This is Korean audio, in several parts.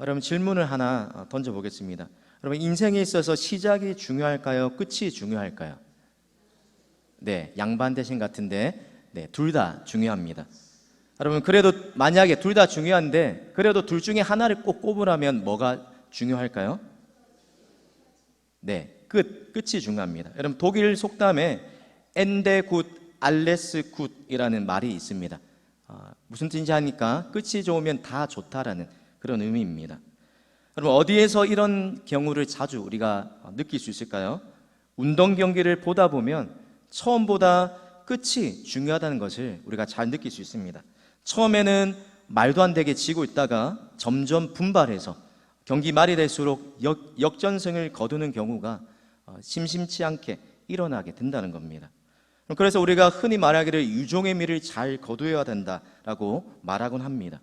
여러분 질문을 하나 어, 던져보겠습니다. 여러분 인생에 있어서 시작이 중요할까요? 끝이 중요할까요? 네, 양반 대신 같은데 네, 둘 다 중요합니다. 여러분 그래도 만약에 둘 다 중요한데 그래도 둘 중에 하나를 꼭 꼽으라면 뭐가 중요할까요? 네, 끝 끝이 중요합니다. 여러분 독일 속담에 엔데 굿 알레스 굿이라는 말이 있습니다. 아, 무슨 뜻인지 하니까 끝이 좋으면 다 좋다라는 그런 의미입니다. 여러분 어디에서 이런 경우를 자주 우리가 느낄 수 있을까요? 운동 경기를 보다 보면 처음보다 끝이 중요하다는 것을 우리가 잘 느낄 수 있습니다. 처음에는 말도 안 되게 지고 있다가 점점 분발해서 경기 말이 될수록 역, 역전승을 거두는 경우가 어, 심심치 않게 일어나게 된다는 겁니다. 그래서 우리가 흔히 말하기를 유종의 미를 잘 거두어야 된다라고 말하곤 합니다.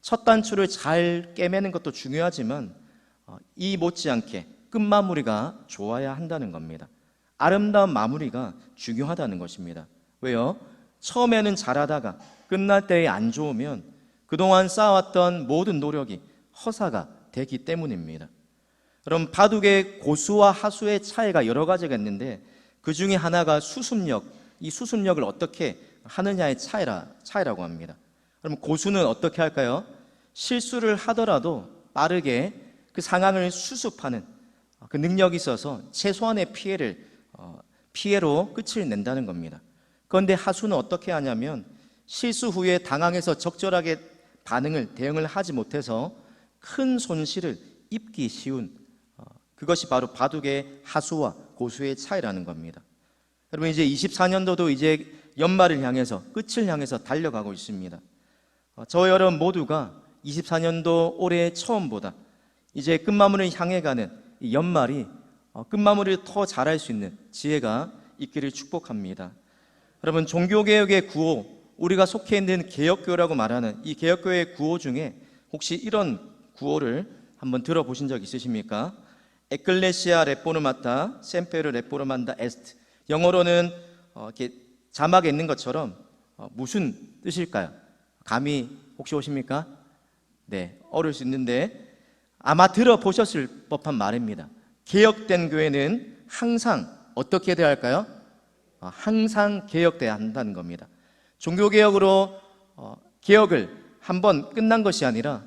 첫 단추를 잘 깨매는 것도 중요하지만 어, 이 못지않게 끝마무리가 좋아야 한다는 겁니다. 아름다운 마무리가 중요하다는 것입니다. 왜요? 처음에는 잘하다가 끝날 때에 안 좋으면 그동안 쌓아왔던 모든 노력이 허사가 되기 때문입니다. 그럼 바둑의 고수와 하수의 차이가 여러 가지가 있는데 그 중에 하나가 수습력, 이 수습력을 어떻게 하느냐의 차이라, 차이라고 합니다. 그럼 고수는 어떻게 할까요? 실수를 하더라도 빠르게 그 상황을 수습하는 그 능력이 있어서 최소한의 피해를 어, 피해로 끝을 낸다는 겁니다. 그런데 하수는 어떻게 하냐면 실수 후에 당황해서 적절하게 반응을 대응을 하지 못해서 큰 손실을 입기 쉬운 어, 그것이 바로 바둑의 하수와 고수의 차이라는 겁니다. 여러분 이제 24년도도 이제 연말을 향해서 끝을 향해서 달려가고 있습니다. 어, 저 여러분 모두가 24년도 올해 처음보다 이제 끝마무리를 향해 가는 이 연말이 어, 끝마무리를 더 잘할 수 있는 지혜가 있기를 축복합니다. 여러분 종교개혁의 구호 우리가 속해 있는 개혁교라고 말하는 이 개혁교의 구호 중에 혹시 이런 구호를 한번 들어보신 적 있으십니까? 에클레시아 레포르마타 셈페르 레포르만다 에스트 영어로는 어, 이렇게 자막에 있는 것처럼 어, 무슨 뜻일까요? 감이 혹시 오십니까? 네, 어려울 수 있는데 아마 들어보셨을 법한 말입니다. 개혁된 교회는 항상 어떻게 돼야 할까요? 어, 항상 개혁돼야 한다는 겁니다. 종교개혁으로 어, 개혁을 한 번 끝난 것이 아니라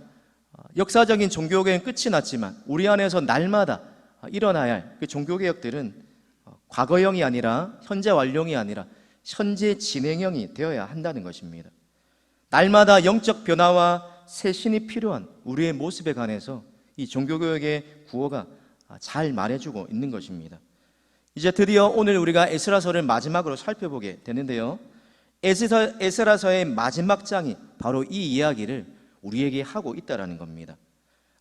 어, 역사적인 종교개혁은 끝이 났지만 우리 안에서 날마다 어, 일어나야 할 그 종교개혁들은 어, 과거형이 아니라 현재 완료이 아니라 현재 진행형이 되어야 한다는 것입니다. 날마다 영적 변화와 새신이 필요한 우리의 모습에 관해서 이 종교교육의 구호가 잘 말해주고 있는 것입니다. 이제 드디어 오늘 우리가 에스라서를 마지막으로 살펴보게 되는데요. 에스라, 에스라서의 마지막 장이 바로 이 이야기를 우리에게 하고 있다라는 겁니다.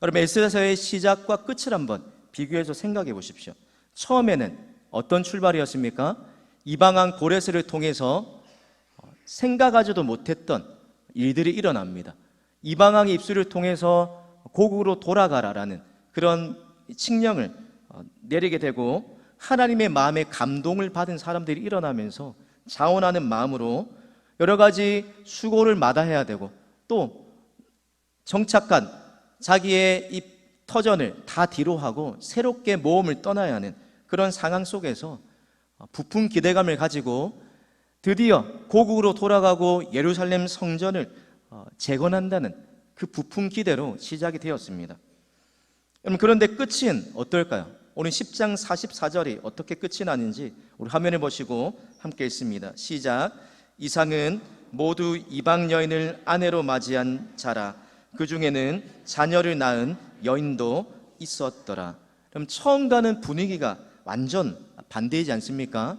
여러분 에스라서의 시작과 끝을 한번 비교해서 생각해 보십시오. 처음에는 어떤 출발이었습니까? 이방한 고레스를 통해서 생각하지도 못했던 일들이 일어납니다. 이방왕의 입술을 통해서 고국으로 돌아가라라는 그런 칙령을 어, 내리게 되고 하나님의 마음에 감동을 받은 사람들이 일어나면서 자원하는 마음으로 여러 가지 수고를 마다해야 되고 또 정착한 자기의 이 터전을 다 뒤로 하고 새롭게 모험을 떠나야 하는 그런 상황 속에서 부푼 기대감을 가지고 드디어 고국으로 돌아가고 예루살렘 성전을 어, 재건한다는 그 부푼 기대로 시작이 되었습니다. 여러분 그런데 끝은 어떨까요? 오늘 10장 44절이 어떻게 끝이 나는지 우리 화면에 보시고 함께 읽습니다. 시작. 이상은 모두 이방 여인을 아내로 맞이한 자라. 그 중에는 자녀를 낳은 여인도 있었더라. 그럼 처음 가는 분위기가 완전 반대이지 않습니까?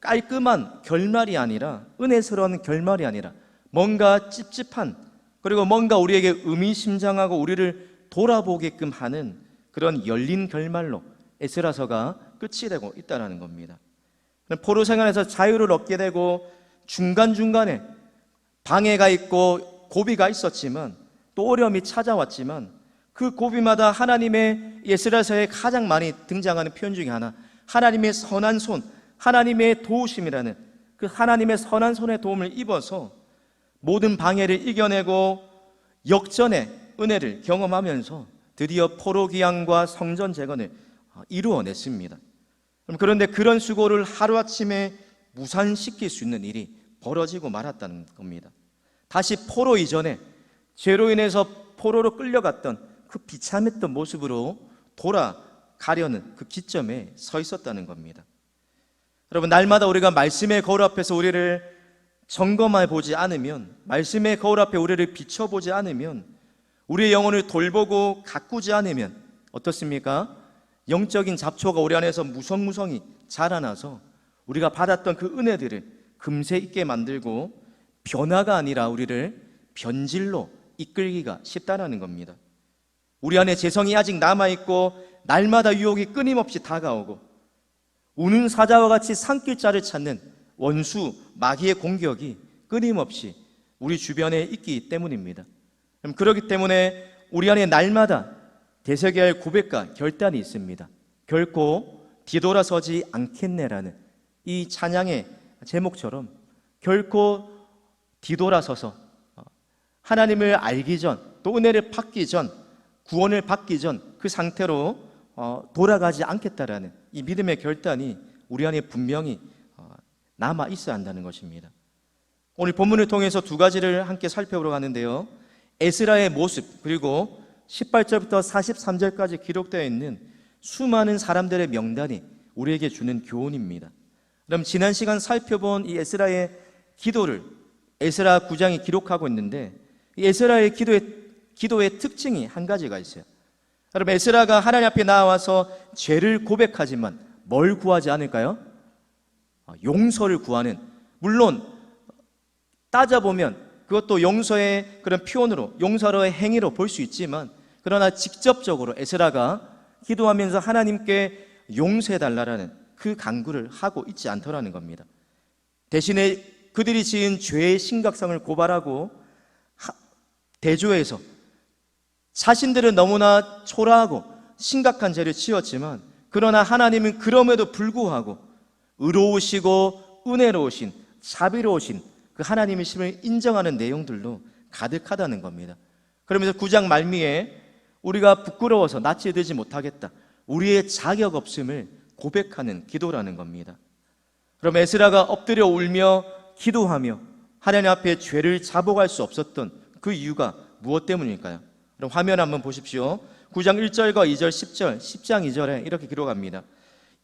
깔끔한 결말이 아니라 은혜스러운 결말이 아니라 뭔가 찝찝한 그리고 뭔가 우리에게 의미심장하고 우리를 돌아보게끔 하는 그런 열린 결말로 에스라서가 끝이 되고 있다는 겁니다. 포로 생활에서 자유를 얻게 되고 중간중간에 방해가 있고 고비가 있었지만 또 어려움이 찾아왔지만 그 고비마다 하나님의 예스라서에 가장 많이 등장하는 표현 중에 하나 하나님의 선한 손, 하나님의 도우심이라는 그 하나님의 선한 손의 도움을 입어서 모든 방해를 이겨내고 역전에 은혜를 경험하면서 드디어 포로 귀양과 성전 재건을 어, 이루어냈습니다. 그런데 그런 수고를 하루아침에 무산시킬 수 있는 일이 벌어지고 말았다는 겁니다. 다시 포로 이전에 죄로 인해서 포로로 끌려갔던 그 비참했던 모습으로 돌아가려는 그 기점에 서 있었다는 겁니다. 여러분 날마다 우리가 말씀의 거울 앞에서 우리를 점검해 보지 않으면 말씀의 거울 앞에 우리를 비춰 보지 않으면 우리의 영혼을 돌보고 가꾸지 않으면 어떻습니까? 영적인 잡초가 우리 안에서 무성무성히 자라나서 우리가 받았던 그 은혜들을 금세 있게 만들고 변화가 아니라 우리를 변질로 이끌기가 쉽다라는 겁니다. 우리 안에 재성이 아직 남아 있고 날마다 유혹이 끊임없이 다가오고 우는 사자와 같이 산길자를 찾는 원수 마귀의 공격이 끊임없이 우리 주변에 있기 때문입니다. 그렇기 때문에 우리 안에 날마다 되새겨야 할 고백과 결단이 있습니다. 결코 뒤돌아서지 않겠네라는 이 찬양의 제목처럼 결코 뒤돌아서서 어, 하나님을 알기 전, 또 은혜를 받기 전, 구원을 받기 전 그 상태로 어, 돌아가지 않겠다라는 이 믿음의 결단이 우리 안에 분명히 어, 남아 있어야 한다는 것입니다. 오늘 본문을 통해서 두 가지를 함께 살펴보러 가는데요. 에스라의 모습 그리고 18절부터 43절까지 기록되어 있는 수많은 사람들의 명단이 우리에게 주는 교훈입니다. 그럼 지난 시간 살펴본 이 에스라의 기도를 에스라 9장이 기록하고 있는데 이 에스라의 기도의 기도의 특징이 한 가지가 있어요. 여러분 에스라가 하나님 앞에 나와서 죄를 고백하지만 뭘 구하지 않을까요? 아, 용서를 구하는 물론 따져보면 그것도 용서의 그런 표현으로 용서의 행위로 볼 수 있지만 그러나 직접적으로 에스라가 기도하면서 하나님께 용서해 달라라는 그 간구를 하고 있지 않더라는 겁니다. 대신에 그들이 지은 죄의 심각성을 고발하고 하- 대조해서 자신들은 너무나 초라하고 심각한 죄를 지었지만 그러나 하나님은 그럼에도 불구하고 의로우시고 은혜로우신 자비로우신 그 하나님의 심을 인정하는 내용들로 가득하다는 겁니다. 그러면서 구장 말미에 우리가 부끄러워서 낯이 들지 못하겠다. 우리의 자격 없음을 고백하는 기도라는 겁니다. 그럼 에스라가 엎드려 울며 기도하며 하나님 앞에 죄를 자복할 수 없었던 그 이유가 무엇 때문일까요? 그럼 화면 한번 보십시오. 9장 1절과 2절, 10절, 10장 2절에 이렇게 기록합니다.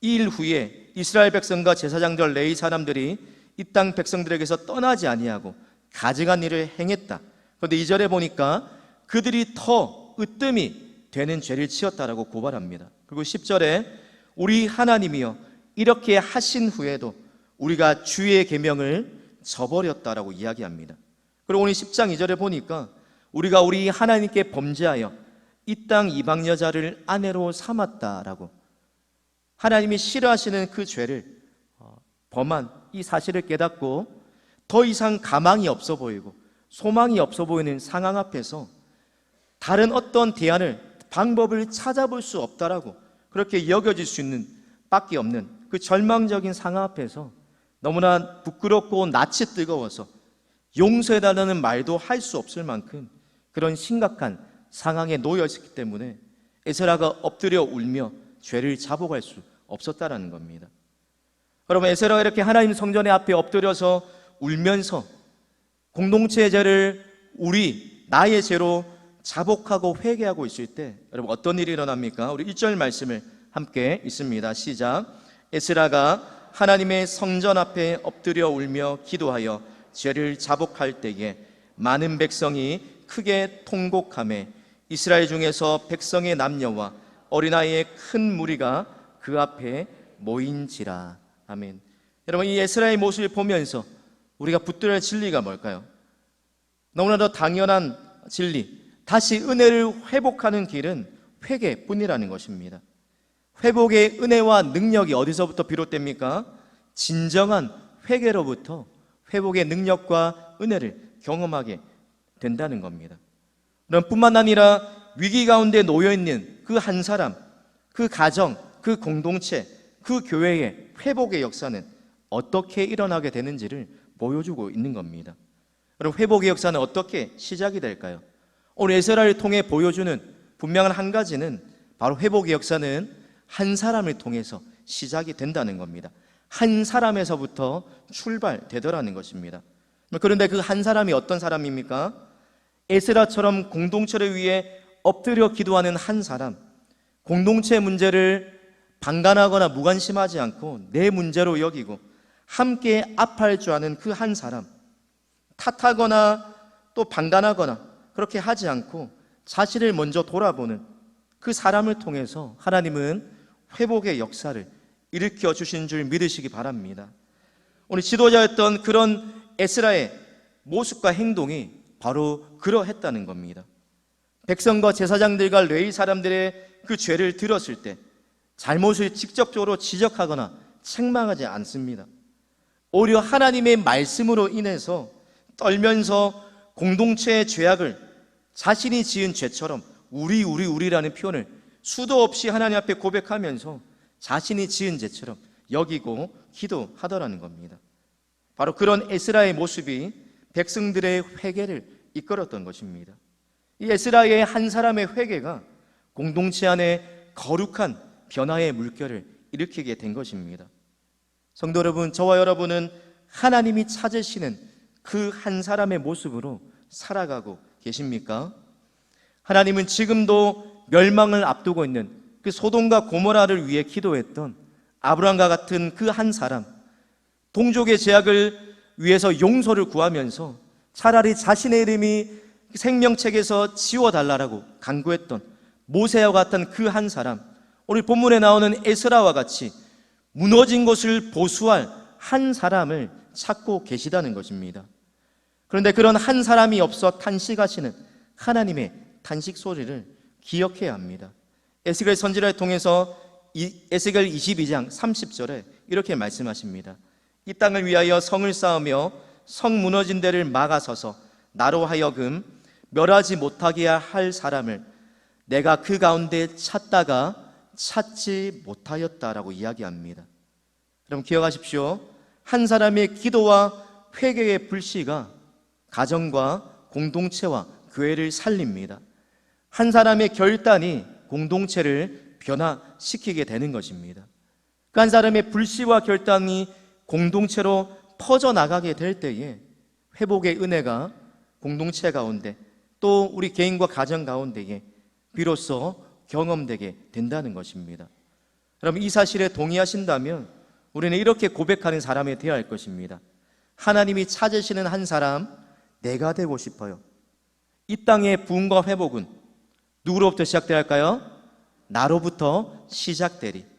이 일 후에 이스라엘 백성과 제사장들 레이 사람들이 이 땅 백성들에게서 떠나지 아니하고 가증한 일을 행했다. 그런데 2절에 보니까 그들이 더 으뜸이 되는 죄를 지었다라고 고발합니다. 그리고 10절에 우리 하나님이여 이렇게 하신 후에도 우리가 주의 계명을 저버렸다라고 이야기합니다. 그리고 오늘 10장 2절에 보니까 우리가 우리 하나님께 범죄하여 이 땅 이방 여자를 아내로 삼았다라고. 하나님이 싫어하시는 그 죄를 어, 범한 이 사실을 깨닫고 더 이상 가망이 없어 보이고 소망이 없어 보이는 상황 앞에서 다른 어떤 대안을 방법을 찾아볼 수 없다라고 그렇게 여겨질 수 있는 밖에 없는 그 절망적인 상황 앞에서 너무나 부끄럽고 낯이 뜨거워서 용서해달라는 말도 할 수 없을 만큼 그런 심각한 상황에 놓여 있기 때문에 에스라가 엎드려 울며 죄를 자복할 수 없었다라는 겁니다. 여러분 에스라가 이렇게 하나님 성전의 앞에 엎드려서 울면서 공동체의 죄를 우리 나의 죄로 자복하고 회개하고 있을 때 여러분 어떤 일이 일어납니까? 우리 1절 말씀을 함께 있습니다. 시작. 에스라가 하나님의 성전 앞에 엎드려 울며 기도하여 죄를 자복할 때에 많은 백성이 크게 통곡함에 이스라엘 중에서 백성의 남녀와 어린아이의 큰 무리가 그 앞에 모인지라. 아멘. 여러분 이 에스라의 모습을 보면서 우리가 붙들어야 할 진리가 뭘까요? 너무나도 당연한 진리. 다시 은혜를 회복하는 길은 회개뿐이라는 것입니다. 회복의 은혜와 능력이 어디서부터 비롯됩니까? 진정한 회개로부터 회복의 능력과 은혜를 경험하게 된다는 겁니다. 그럼 뿐만 아니라 위기 가운데 놓여 있는 그 한 사람, 그 가정, 그 공동체, 그 교회의 회복의 역사는 어떻게 일어나게 되는지를 보여주고 있는 겁니다. 그럼 회복의 역사는 어떻게 시작이 될까요? 오늘 에스라를 통해 보여주는 분명한 한 가지는 바로 회복의 역사는 한 사람을 통해서 시작이 된다는 겁니다. 한 사람에서부터 출발되더라는 것입니다. 그런데 그 한 사람이 어떤 사람입니까? 에스라처럼 공동체를 위해 엎드려 기도하는 한 사람, 공동체 문제를 방관하거나 무관심하지 않고 내 문제로 여기고 함께 압할 줄 아는 그 한 사람, 탓하거나 또 방관하거나 그렇게 하지 않고 자신을 먼저 돌아보는 그 사람을 통해서 하나님은 회복의 역사를 일으켜 주신 줄 믿으시기 바랍니다. 오늘 지도자였던 그런 에스라의 모습과 행동이 바로 그러했다는 겁니다. 백성과 제사장들과 레위 사람들의 그 죄를 들었을 때 잘못을 직접적으로 지적하거나 책망하지 않습니다. 오히려 하나님의 말씀으로 인해서 떨면서 공동체의 죄악을 자신이 지은 죄처럼 우리 우리 우리라는 표현을 수도 없이 하나님 앞에 고백하면서 자신이 지은 죄처럼 여기고 기도하더라는 겁니다. 바로 그런 에스라의 모습이 백성들의 회개를 이끌었던 것입니다. 이 에스라의 한 사람의 회개가 공동체 안에 거룩한 변화의 물결을 일으키게 된 것입니다. 성도 여러분, 저와 여러분은 하나님이 찾으시는 그 한 사람의 모습으로 살아가고 계십니까? 하나님은 지금도 멸망을 앞두고 있는 그 소돔과 고모라를 위해 기도했던 아브라함과 같은 그 한 사람, 동족의 제약을 위해서 용서를 구하면서 차라리 자신의 이름이 생명책에서 지워달라고 간구했던 모세와 같은 그 한 사람, 오늘 본문에 나오는 에스라와 같이 무너진 것을 보수할 한 사람을 찾고 계시다는 것입니다. 그런데 그런 한 사람이 없어 탄식하시는 하나님의 탄식 소리를 기억해야 합니다. 에스겔 선지를 통해서 이- 에스겔 22장 30절에 이렇게 말씀하십니다. 이 땅을 위하여 성을 쌓으며 성 무너진 데를 막아서서 나로 하여금 멸하지 못하게 할 사람을 내가 그 가운데 찾다가 찾지 못하였다라고 이야기합니다. 그럼 기억하십시오. 한 사람의 기도와 회개의 불씨가 가정과 공동체와 교회를 살립니다. 한 사람의 결단이 공동체를 변화시키게 되는 것입니다. 그한 사람의 불씨와 결단이 공동체로 퍼져나가게 될 때에 회복의 은혜가 공동체 가운데 또 우리 개인과 가정 가운데에 비로소 경험되게 된다는 것입니다. 여러분 이 사실에 동의하신다면 우리는 이렇게 고백하는 사람이 되어야 할 것입니다. 하나님이 찾으시는 한 사람 내가 되고 싶어요. 이 땅의 부흥과 회복은 누구로부터 시작돼야 할까요? 나로부터 시작되리.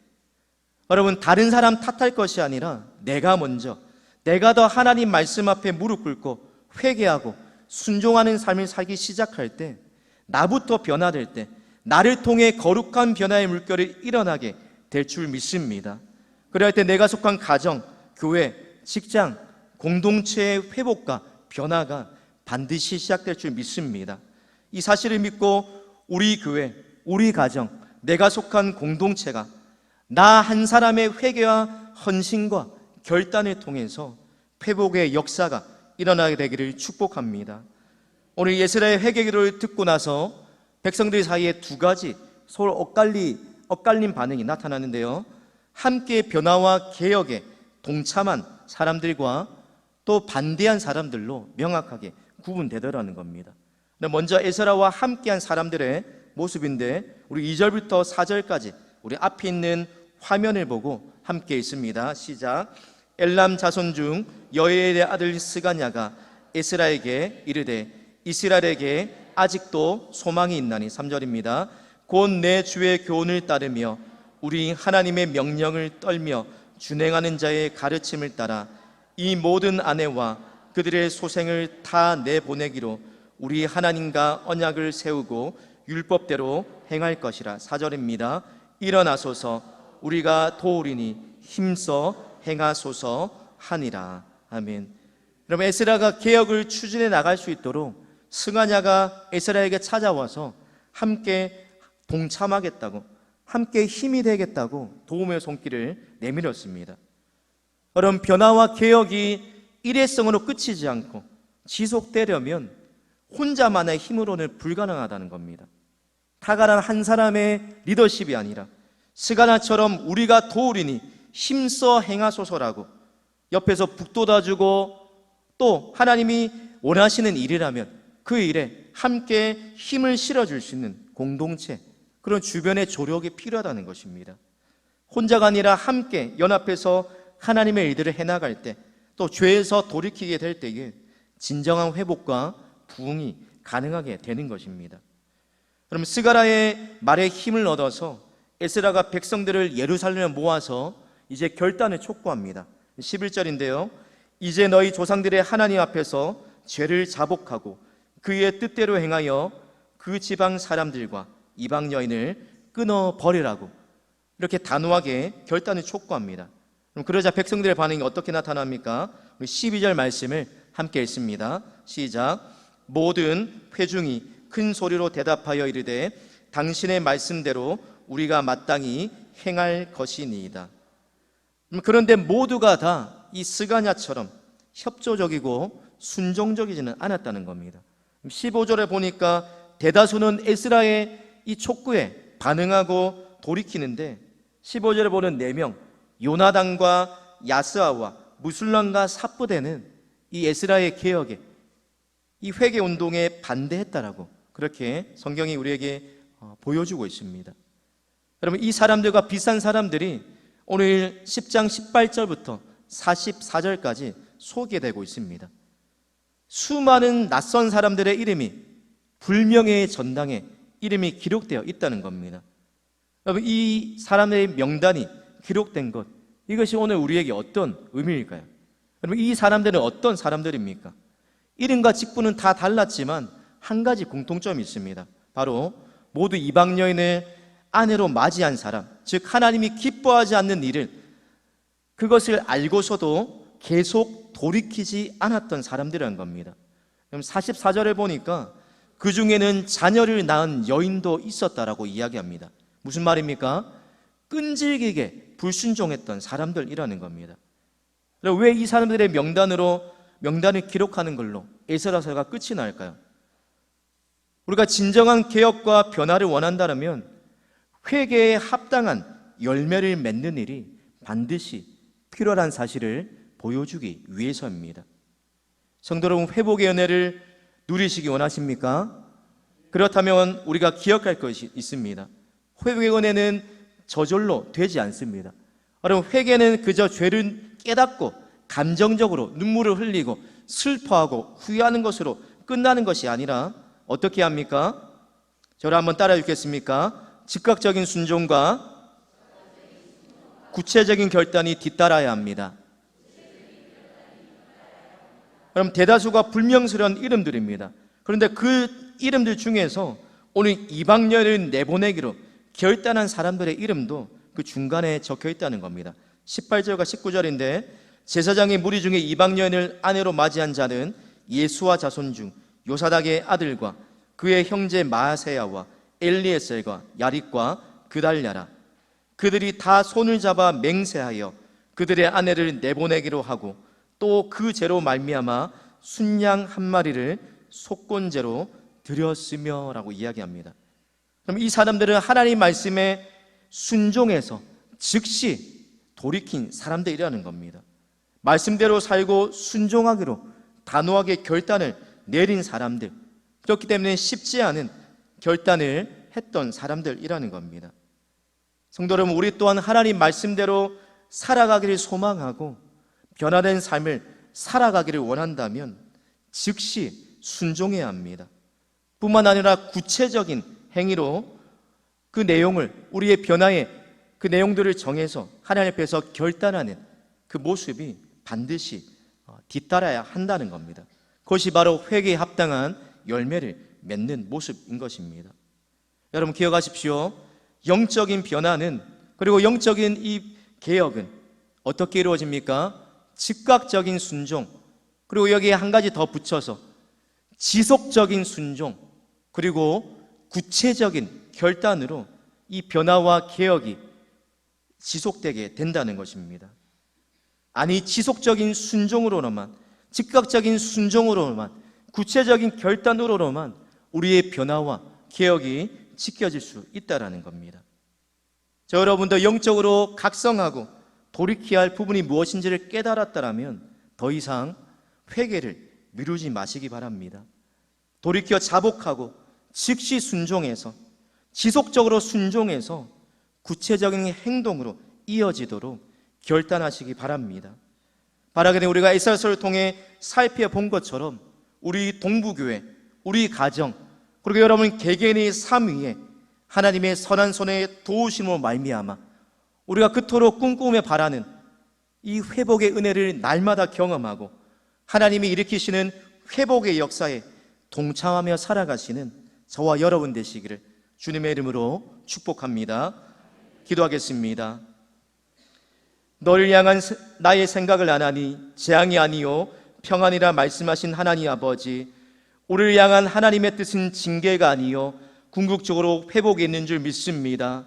여러분 다른 사람 탓할 것이 아니라 내가 먼저 내가 더 하나님 말씀 앞에 무릎 꿇고 회개하고 순종하는 삶을 살기 시작할 때 나부터 변화될 때 나를 통해 거룩한 변화의 물결이 일어나게 될 줄 믿습니다. 그럴 때 내가 속한 가정, 교회, 직장, 공동체의 회복과 변화가 반드시 시작될 줄 믿습니다. 이 사실을 믿고 우리 교회, 우리 가정, 내가 속한 공동체가 나 한 사람의 회개와 헌신과 결단을 통해서 회복의 역사가 일어나게 되기를 축복합니다. 오늘 예스라의 회개기를 듣고 나서 백성들 사이에 두 가지 서로 엇갈리, 엇갈린 반응이 나타나는데요. 함께 변화와 개혁에 동참한 사람들과 또 반대한 사람들로 명확하게 구분되더라는 겁니다. 먼저 에스라와 함께한 사람들의 모습인데 우리 2절부터 4절까지 우리 앞에 있는 화면을 보고 함께 있습니다. 시작. 엘람 자손 중 여예의 아들 스가냐가 에스라에게 이르되 이스라엘에게 아직도 소망이 있나니 3절입니다. 곧 내 주의 교훈을 따르며 우리 하나님의 명령을 떨며 준행하는 자의 가르침을 따라 이 모든 아내와 그들의 소생을 다 내보내기로 우리 하나님과 언약을 세우고 율법대로 행할 것이라 4절입니다. 일어나소서 우리가 도우리니 힘써 행하소서 하니라. 아멘. 여러분 에스라가 개혁을 추진해 나갈 수 있도록 승하냐가 에스라에게 찾아와서 함께 동참하겠다고 함께 힘이 되겠다고 도움의 손길을 내밀었습니다. 여러분 변화와 개혁이 일회성으로 끝이지 않고 지속되려면 혼자만의 힘으로는 불가능하다는 겁니다. 탁월한 한 사람의 리더십이 아니라 스가나처럼 우리가 도우리니 힘써 행하소서라고 옆에서 북돋아주고 또 하나님이 원하시는 일이라면 그 일에 함께 힘을 실어줄 수 있는 공동체 그런 주변의 조력이 필요하다는 것입니다. 혼자가 아니라 함께 연합해서 하나님의 일들을 해나갈 때 또 죄에서 돌이키게 될 때에 진정한 회복과 부흥이 가능하게 되는 것입니다. 그럼 스가라의 말에 힘을 얻어서 에스라가 백성들을 예루살렘에 모아서 이제 결단을 촉구합니다. 11절인데요. 이제 너희 조상들의 하나님 앞에서 죄를 자복하고 그의 뜻대로 행하여 그 지방 사람들과 이방 여인을 끊어 버리라고 이렇게 단호하게 결단을 촉구합니다. 그럼 그러자 백성들의 반응이 어떻게 나타납니까? 우리 12절 말씀을 함께 읽습니다. 시작. 모든 회중이 큰 소리로 대답하여 이르되 당신의 말씀대로 우리가 마땅히 행할 것이니이다. 음, 그런데 모두가 다 이 스가냐처럼 협조적이고 순종적이지는 않았다는 겁니다. 15절에 보니까 대다수는 에스라의 이 촉구에 반응하고 돌이키는데 15절에 보는 4명 요나단과 야스아와 무술람과 삽부대는 이 에스라의 개혁에 이 회개 운동에 반대했다라고 그렇게 성경이 우리에게 어, 보여주고 있습니다. 여러분 이 사람들과 비싼 사람들이 오늘 10장 18절부터 44절까지 소개되고 있습니다. 수많은 낯선 사람들의 이름이 불명예의 전당에 이름이 기록되어 있다는 겁니다. 여러분 이 사람의 명단이 기록된 것 이것이 오늘 우리에게 어떤 의미일까요? 여러분 이 사람들은 어떤 사람들입니까? 이름과 직분은 다 달랐지만 한 가지 공통점이 있습니다. 바로 모두 이방 여인을 아내로 맞이한 사람, 즉 하나님이 기뻐하지 않는 일을 그것을 알고서도 계속 돌이키지 않았던 사람들이라는 겁니다. 그럼 44절에 보니까 그 중에는 자녀를 낳은 여인도 있었다라고 이야기합니다. 무슨 말입니까? 끈질기게 불순종했던 사람들이라는 겁니다. 왜 이 사람들의 명단으로 명단을 기록하는 걸로 에스라서가 끝이 날까요? 우리가 진정한 개혁과 변화를 원한다면 회개에 합당한 열매를 맺는 일이 반드시 필요한 사실을 보여주기 위해서입니다. 성도 여러분, 회복의 은혜를 누리시기 원하십니까? 그렇다면 우리가 기억할 것이 있습니다. 회복의 은혜는 저절로 되지 않습니다. 여러분, 회개는 그저 죄를 깨닫고 감정적으로 눈물을 흘리고 슬퍼하고 후회하는 것으로 끝나는 것이 아니라 어떻게 합니까? 저를 한번 따라해 주겠습니까? 즉각적인 순종과 구체적인 결단이 뒤따라야 합니다. 그럼 대다수가 불명스러운 이름들입니다. 그런데 그 이름들 중에서 오늘 이방녀를 내보내기로 결단한 사람들의 이름도 그 중간에 적혀 있다는 겁니다. 18절과 19절인데 제사장의 무리 중에 이방녀를 아내로 맞이한 자는 예수와 자손 중 요사닥의 아들과 그의 형제 마세야와 엘리에셀과 야릿과 그달랴라 그들이 다 손을 잡아 맹세하여 그들의 아내를 내보내기로 하고 또 그 죄로 말미암아 순양 한 마리를 속건제로 드렸으며라고 이야기합니다. 그럼 이 사람들은 하나님 말씀에 순종해서 즉시 돌이킨 사람들이라는 겁니다. 말씀대로 살고 순종하기로 단호하게 결단을 내린 사람들. 그렇기 때문에 쉽지 않은 결단을 했던 사람들이라는 겁니다. 성도 여러분, 우리 또한 하나님 말씀대로 살아가기를 소망하고 변화된 삶을 살아가기를 원한다면 즉시 순종해야 합니다. 뿐만 아니라 구체적인 행위로 그 내용을 우리의 변화의 그 내용들을 정해서 하나님 앞에서 결단하는 그 모습이 반드시 어, 뒤따라야 한다는 겁니다. 그것이 바로 회개에 합당한 열매를 맺는 모습인 것입니다. 여러분 기억하십시오. 영적인 변화는 그리고 영적인 이 개혁은 어떻게 이루어집니까? 즉각적인 순종 그리고 여기에 한 가지 더 붙여서 지속적인 순종 그리고 구체적인 결단으로 이 변화와 개혁이 지속되게 된다는 것입니다. 아니 지속적인 순종으로만 즉각적인 순종으로만 구체적인 결단으로만 우리의 변화와 개혁이 지켜질 수 있다라는 겁니다. 저 여러분도 영적으로 각성하고 돌이켜야 할 부분이 무엇인지를 깨달았다라면 더 이상 회개를 미루지 마시기 바랍니다. 돌이켜 자복하고 즉시 순종해서 지속적으로 순종해서 구체적인 행동으로 이어지도록 결단하시기 바랍니다. 바라기는 우리가 에사서를 통해 살펴본 것처럼 우리 동부교회, 우리 가정, 그리고 여러분 개개인의 삶 위에 하나님의 선한 손에 도우심으로 말미암아 우리가 그토록 꿈꾸며 바라는 이 회복의 은혜를 날마다 경험하고 하나님이 일으키시는 회복의 역사에 동참하며 살아가시는 저와 여러분 되시기를 주님의 이름으로 축복합니다. 기도하겠습니다. 너를 향한 세- 나의 생각을 안 하니 재앙이 아니요 평안이라 말씀하신 하나님 아버지 우리를 향한 하나님의 뜻은 징계가 아니요 궁극적으로 회복이 있는 줄 믿습니다.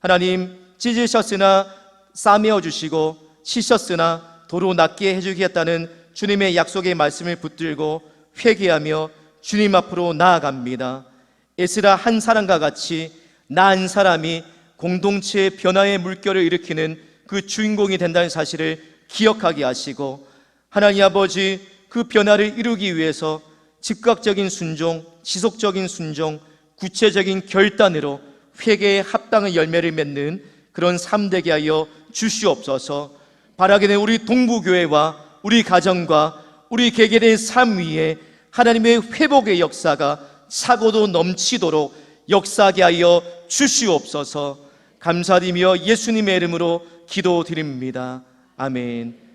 하나님 찢으셨으나 싸매어 주시고 치셨으나 도로 낫게 해 주겠다는 주님의 약속의 말씀을 붙들고 회개하며 주님 앞으로 나아갑니다. 에스라 한 사람과 같이 나 한 사람이 공동체의 변화의 물결을 일으키는 그 주인공이 된다는 사실을 기억하게 하시고 하나님 아버지 그 변화를 이루기 위해서 즉각적인 순종, 지속적인 순종, 구체적인 결단으로 회개의 합당한 열매를 맺는 그런 삶 되게 하여 주시옵소서. 바라기는 우리 동부교회와 우리 가정과 우리 개개인의 삶 위에 하나님의 회복의 역사가 차고도 넘치도록 역사하게 하여 주시옵소서. 감사드리며 예수님의 이름으로 기도드립니다. 아멘.